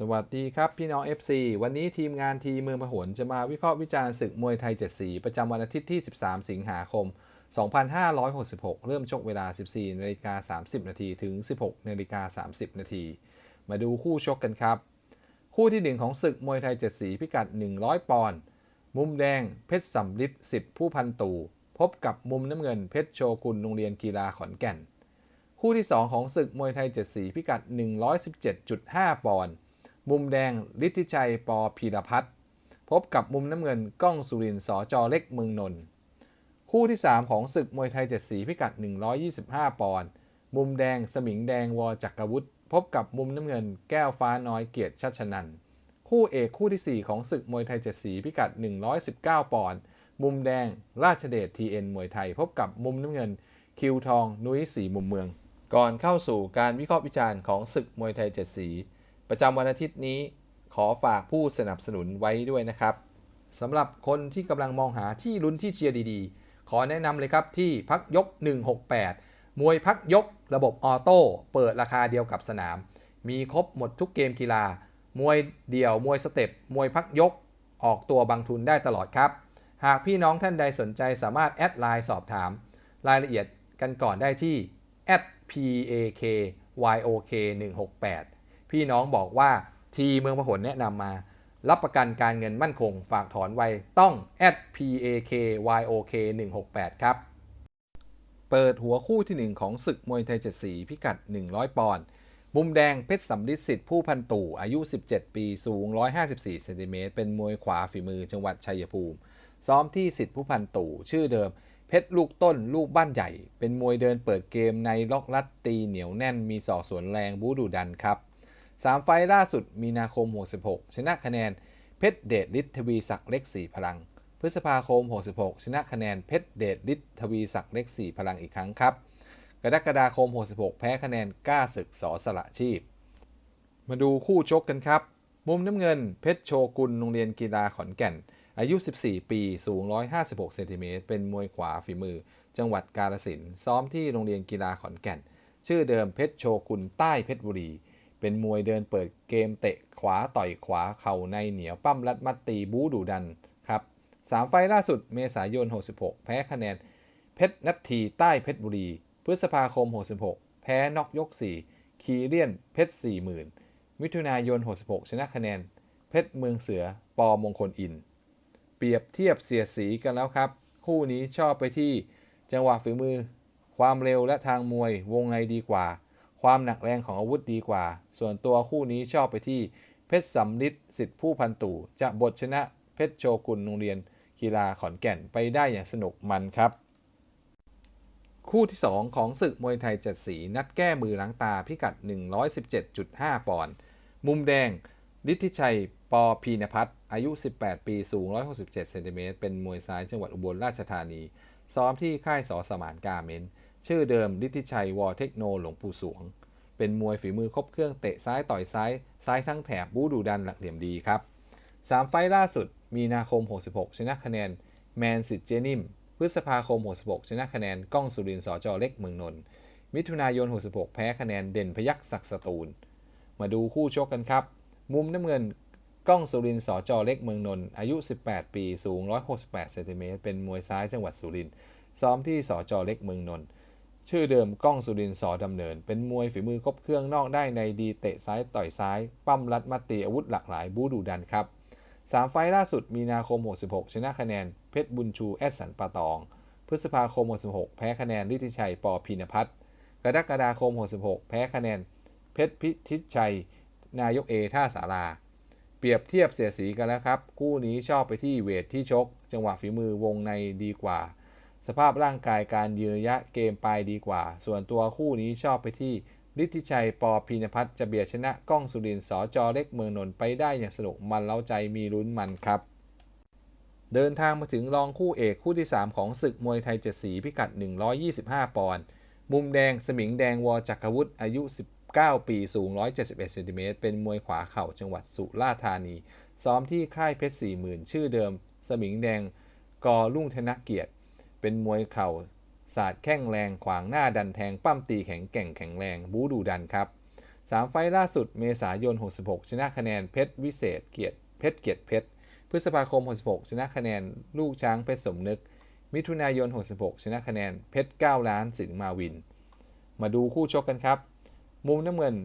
สวัสดีครับ พี่น้อง FC วันนี้ทีมงานทีเมืองพหลจะมาวิเคราะห์วิจารณ์ศึกมวยไทย7สีประจำวันอาทิตย์ที่ 13 สิงหาคม 2566 เริ่มชกเวลา 14นาฬิกา30 นาทีถึง 16นาฬิกา30 นาที มาดูคู่ชกกันครับ คู่ที่ 1 ของศึกมวยไทย7สีพิกัด 100 ปอนด์มุมแดงเพชรสำลิดสิทธิผู้พันตู่พบกับมุมน้ำเงินเพชรโชกุนโรงเรียนกีฬาขอนแก่น คู่ที่ 2 ของศึกมวยไทย7สีพิกัด 117.5 ปอนด์ มุมแดงฤทธิชัยปอพีรพัฒน์พบกับมุมน้ำเงินก้องสุรินทร์สอจอเล็กเมืองนนท์คู่ที่ 3 ของศึกมวยไทย7สีพิกัด 125 ปอนด์มุมแดงสมิงแดงวอจักรวุฒิพบกับมุมน้ำเงินแก้วฟ้าน้อยเกียรติชัชนันคู่เอกคู่ทีสี่4 ของศึกมวยไทย7สีพิกัด 119 ปอนด์มุมแดงราชเดชทีเอ็นมวยไทย พบกับมุมน้ำเงินคิวทองนุ้ยสีมุมเมือง ก่อนเข้าสู่การวิเคราะห์วิจารณ์ของศึกมวยไทย7สี ประจำวันอาทิตย์นี้ขอฝากผู้สนับสนุนไว้ด้วยนะครับสำหรับคนที่กำลังมองหาที่ลุ้นที่เชียร์ดีๆ ขอแนะนำเลยครับที่พักยก 168 มวยพักยกระบบออโต้เปิดราคาเดียวกับสนาม มีครบหมดทุกเกมกีฬา มวยเดี่ยว มวยสเต็ป มวยพักยก ออกตัวบางทุนได้ตลอดครับ หากพี่น้องท่านใดสนใจสามารถแอดไลน์สอบถาม รายละเอียดกันก่อนได้ที่ @pakyok 168 พี่น้องบอกว่าทีเมืองพหลแนะนำมา รับประกันการเงินมั่นคง ฝากถอนไวต้อง @pakyok 168ครับ เปิดหัวคู่ที่ 1 ของศึกมวยไทย7สีพิกัด 100 ปอนด์มุมแดงเพชรสำลิดสิทธิ์ผู้พันตู่อายุ 17 ปีสูง 154เซนติเมตรเป็นมวยขวาฝีมือจังหวัดชัยภูมิ ซ้อมที่สิทธิ์ผู้พันตู่ชื่อเดิมเพชรลูกต้นลูกบ้านใหญ่ เป็นมวยเดินเปิดเกมในล็อกลัดตีเหนียวแน่นมีศอกสวนแรงบูดูดันครับ 3 ไฟล์ล่าสุดมีนาคม 66 ชนะคะแนนเพชรเดชฤทธิ์ทวีศักดิ์เล็กสีพลัง พฤษภาคม 66 ชนะคะแนนเพชรเดชฤทธิ์ทวีศักดิ์เล็กสีพลังอีกครั้งครับ กรกฎาคม 66 แพ้คะแนนก้าศึกสอสละชีพ มาดูคู่ชกกันครับ มุมน้ำเงิน เพชรโชกุนโรงเรียนกีฬาขอนแก่น อายุ 14 ปี สูง 156 เซนติเมตร เป็นมวยขวาฝีมือ จังหวัดกาฬสินธุ์ซ้อมที่โรงเรียนกีฬาขอนแก่น ชื่อเดิมเพชรโชกุนใต้เพชรบุรี เป็นมวยเดินเปิดเกมเตะขวาต่อยขวาเข่าในเหนียวปั้มรัดมัดตีบูดุดันครับสามไฟล์ล่าสุดเมษายน 66 แพ้คะแนน เพชรนัททีใต้เพชรบุรี พฤษภาคม 66 แพ้นอกยก 4 คีเลียนเพชร 40,000 มิถุนายน 66 ชนะคะแนน เพชรเมืองเสือปอมงคลอิน เปรียบเทียบเสียสีกันแล้วครับ คู่นี้ชอบไปที่จังหวะฝีมือ ความเร็วและทางมวย วงในดีกว่า ความหนักแรงของอาวุธดีกว่า ส่วนตัวคู่นี้ชอบไปที่เพชรสำลิดสิทธิผู้พันตู่จะบทชนะเพชรโชกุนโรงเรียนกีฬาขอนแก่นไปได้อย่างสนุกมันครับ คู่ที่ 2 ของศึกมวยไทยเจ็ดสีนัดแก้มือล้างตาพิกัด 117.5 ปอนด์มุมแดงฤทธิชัย ปอพีนพัฒน์อายุ 18 ปี สูง 167 เซนติเมตรเป็นมวยซ้ายจังหวัดอุบลราชธานี ซ้อมที่ค่ายสอสมานกาเมน ชื่อเดิมฤทธิชัยวอเทคโนหลวงปู่สวง เป็นมวยฝีมือครบเครื่องเตะซ้ายต่อยซ้าย ซ้ายทั้งแถบบูดูดันหลักเหลี่ยมดีครับ 3 ไฟล์ล่าสุด มีนาคม 66 ชนะคะแนน แมนสิทเจนิม พฤษภาคม 66 ชนะคะแนนก้องสุรินทร์สอจอเล็กเมืองนนท์ มิถุนายน 66 แพ้คะแนนเด่นพยักศักสตูล มาดูคู่ชกกันครับ มุมน้ำเงินก้องสุรินทร์สอจอเล็กเมืองนนท์อายุ 18 ปี สูง 168 เซนติเมตร เป็นมวยซ้ายจังหวัดสุรินทร์ ซ้อมที่สอจอเล็กเมืองนนท์ ชื่อเดิมก้องสุรินสอดำเนิน เป็นมวยฝีมือครบเครื่องนอกได้ในดีเตะซ้ายต่อยซ้าย ปั้มรัดมัดตีอาวุธหลากหลาย บูดูดันครับ3ไฟล่าสุดมีนาคม 66 ชนะคะแนน เพชรบุญชู แอดสันปาตอง พฤษภาคม 66 แพ้คะแนนฤทธิชัย ปอพีนพัฒน์กรกฎาคม 66 แพ้คะแนน เพชรพิทิชัย นายกเอท่าสารา เปรียบเทียบเสียสีกันแล้วครับ คู่นี้ชอบไปที่เวทที่ชก จังหวะฝีมือวงในดีกว่า สภาพร่างกายการยืนระยะเกมปลายดีกว่า ส่วนตัวคู่นี้ชอบไปที่ฤทธิชัยปอพีนพัฒน์จะเบียดชนะก้องสุรินสอจอเล็กเมืองนนท์ไปได้อย่างสนุกมันเล้าใจมีลุ้นมันครับ เดินทางมาถึงรองคู่เอกคู่ที่ 3 ของศึกมวยไทยเจ็ดสีพิกัด 125 ปอนด์มุมแดงสมิงแดงวอจักรวุฒิอายุ 19 ปีสูง 171เซนติเมตรเป็นมวยขวาเข่าจังหวัดสุราษฎร์ธานี ซ้อมที่ค่ายเพชร40,000 ชื่อเดิม สมิงแดงกอรุ่งธนเกียรติ เป็นมวยเข่าศาสตร์แข้งแรงขวางหน้าดันแทงปั้มตีแข็งแกร่งแข็งแรงบูดูดันครับ3ไฟล์ล่าสุดเมษายน 66 ชนะคะแนนเพชรวิเศษเกียรติเพชรเกียรติเพชรพฤษภาคม 66 ชนะคะแนนลูกช้างเพชรสมนึก มิถุนายน 66 ชนะคะแนนเพชร9ล้านสิงมาวิน มาดูคู่ชกกันครับ มุมน้ำเงิน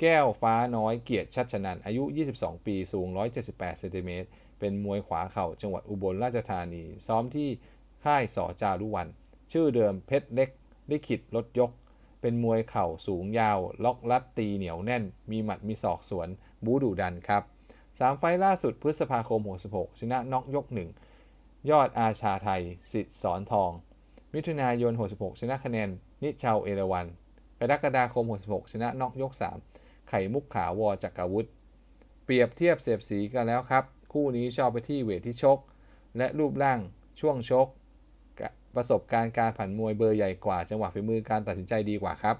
แก้วฟ้าน้อยเกียรติชัดชนันอายุ 22 ปี สูง 178 เซนติเมตร เป็นมวยขวาเข่าจังหวัดอุบลราชธานี ซ้อมที่ ค่ายสอจารุวัน ชื่อเดิมเพชรเล็กลิขิตรถยก เป็นมวยเข่าสูงยาว ล็อกลัดตีเหนียวแน่น มีหมัดมีศอกสวน บูดุดันครับ3ไฟล์ล่าสุดพฤษภาคม 66 ชนะน็อกยก1ยอดอาชาไทยสิทธิ์สอนทอง มิถุนายน 66 ชนะคะแนน นิชาวเอราวันกรกฎาคม 66 ชนะน็อกยก 3 ไข่มุกขาวอจักรวุฒิเปรียบเทียบเสียบสีกันแล้วครับ คู่นี้ชอบไปที่เวทที่ชก และรูปร่างช่วงชก ประสบการณ์การผันมวยเบอร์ใหญ่กว่า จังหวะฝีมือการตัดสินใจดีกว่าครับ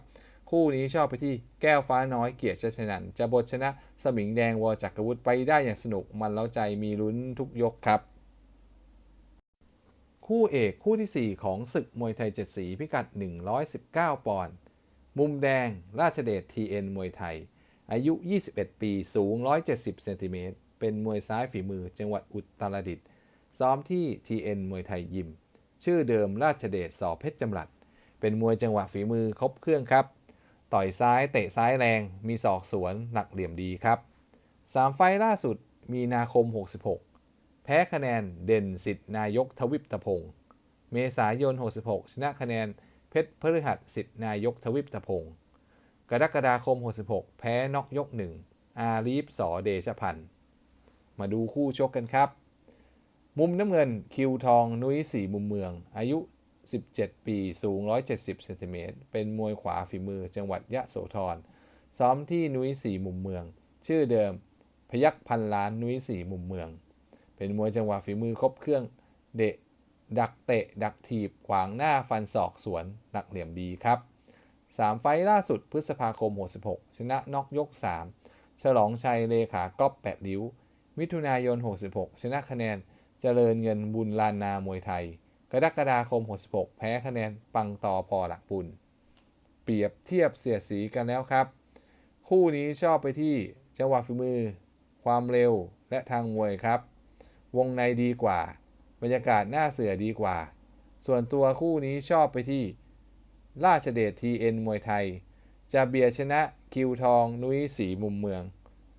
คู่นี้ชอบไปที่แก้วฟ้าน้อยเกียรติชนันจะบทชนะสมิงแดงวอจักรวุฒิไปได้อย่างสนุกมันเล้าใจมีลุ้นทุกยกครับ คู่เอกคู่ที่ 4 ของศึกมวยไทยเจ็ดสีพิกัด 119 ปอนด์มุมแดงราชเดช TN มวยไทย อายุ 21 ปีสูง 170 เซนติเมตรเป็นมวยซ้ายฝีมือจังหวัดอุตรดิตถ์ซ้อมที่ TN มวยไทยยิม ชื่อเดิมราชเดชสอเพชรจำรัด เป็นมวยจังหวะฝีมือครบเครื่องครับ ต่อยซ้ายเตะซ้ายแรง มีศอกสวนหนักเหลี่ยมดีครับ 3 ไฟล่าสุดมีนาคม 66 แพ้คะแนนเด่นสิทธินายกทวิปตะพงศ์เมษายน 66 ชนะคะแนนเพชรพฤหัสสิทธินายกทวิปตะพงศ์กรกฎาคม 66 แพ้นอกยก 1 อาลีฟสอเดชพันธ์มาดูคู่ชกกันครับ มุมน้ำเงินคิวทองนุ้ยสีมุมเมือง อายุ 17 ปีสูง 170เซนติเมตรเป็นมวยขวาฝีมือจังหวัดยะโสธรซ้อมที่นุ้ยสีมุมเมือง ชื่อเดิม พยักพันล้านนุ้ยสีมุมเมือง เป็นมวยจังหวะฝีมือครบเครื่องเดะดักเตะ ดักถีบ ขวางหน้าฟันศอกสวนหนักเหลี่ยมดีครับ 3 ไฟล่าสุดพฤษภาคม 66 ชนะน็อกยก 3 ฉลองชัยเลขาก๊อปแปดริ้ว มิถุนายน 66 ชนะคะแนน เจริญเงินบุญลานนามวยไทย กรกฎาคม 66 แพ้คะแนนปังตอพอหลักปุนเปรียบเทียบเสียสีกันแล้วครับ คู่นี้ชอบไปที่จังหวะฝีมือ ความเร็วและทางมวยครับ วงในดีกว่า บรรยากาศหน้าเสือดีกว่า ส่วนตัวคู่นี้ชอบไปที่ ราชเดชทีเอ็นมวยไทย จะเบียชนะคิวทองนุ้ยสีมุมเมือง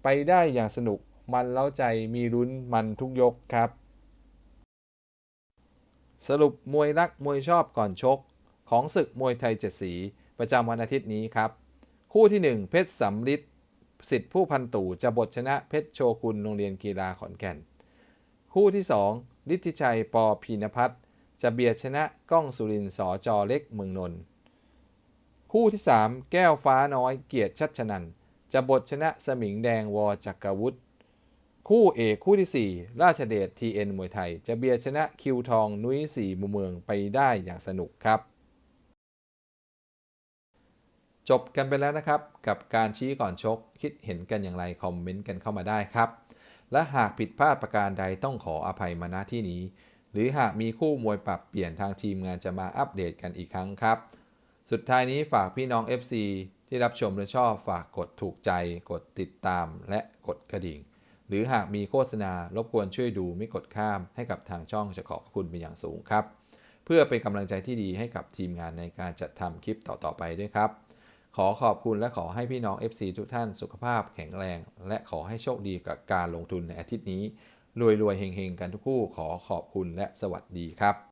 ไปได้อย่างสนุกมันเล้าใจมีลุ้นมันทุกยกครับ สรุปมวยรักมวยชอบก่อนชก ของศึกมวยไทยเจ็ดสี ประจำวันอาทิตย์นี้ครับ คู่ที่ 1 เพชรสำลิดสิทธิผู้พันตู่จะบทชนะเพชรโชกุนโรงเรียนกีฬาขอนแก่น คู่ที่ 2ฤทธิชัยปอพีนพัฒจะเบียดชนะก้องสุรินทร์สอจอเล็กเมืองนนท์คู่ที่ 3 แก้วฟ้าน้อยเกียรติชัดชนันจะบทชนะสมิงแดงวอจักรวุฒิ คู่เอกคู่ที่ 4 ราชเดช TN มวยไทย จะเบียดชนะคิวทองนุ้ยสีมุมเมืองไปได้อย่างสนุกครับ จบกันไปแล้วนะครับ กับการชี้ก่อนชก คิดเห็นกันอย่างไร คอมเมนต์กันเข้ามาได้ครับ และหากผิดพลาดประการใดต้องขออภัยมาณที่นี้ หรือหากมีคู่มวยปรับเปลี่ยนทางทีมงานจะมาอัปเดตกันอีกครั้งครับ สุดท้ายนี้ฝากพี่น้อง FC ที่รับชมและชอบฝากกดถูกใจ กดติดตามและกดกระดิ่ง หรือหากมีโฆษณารบกวนช่วยดูไม่กดข้ามให้กับทางช่องจะขอบคุณเป็นอย่างสูงครับ เพื่อเป็นกำลังใจที่ดีให้กับทีมงานในการจัดทำคลิปต่อๆไปด้วยครับ ขอขอบคุณและขอให้พี่น้อง FC ทุกท่านสุขภาพแข็งแรง และขอให้โชคดีกับการลงทุนในอาทิตย์นี้รวยๆเฮงๆกันทุกคู่ขอขอบคุณและสวัสดีครับ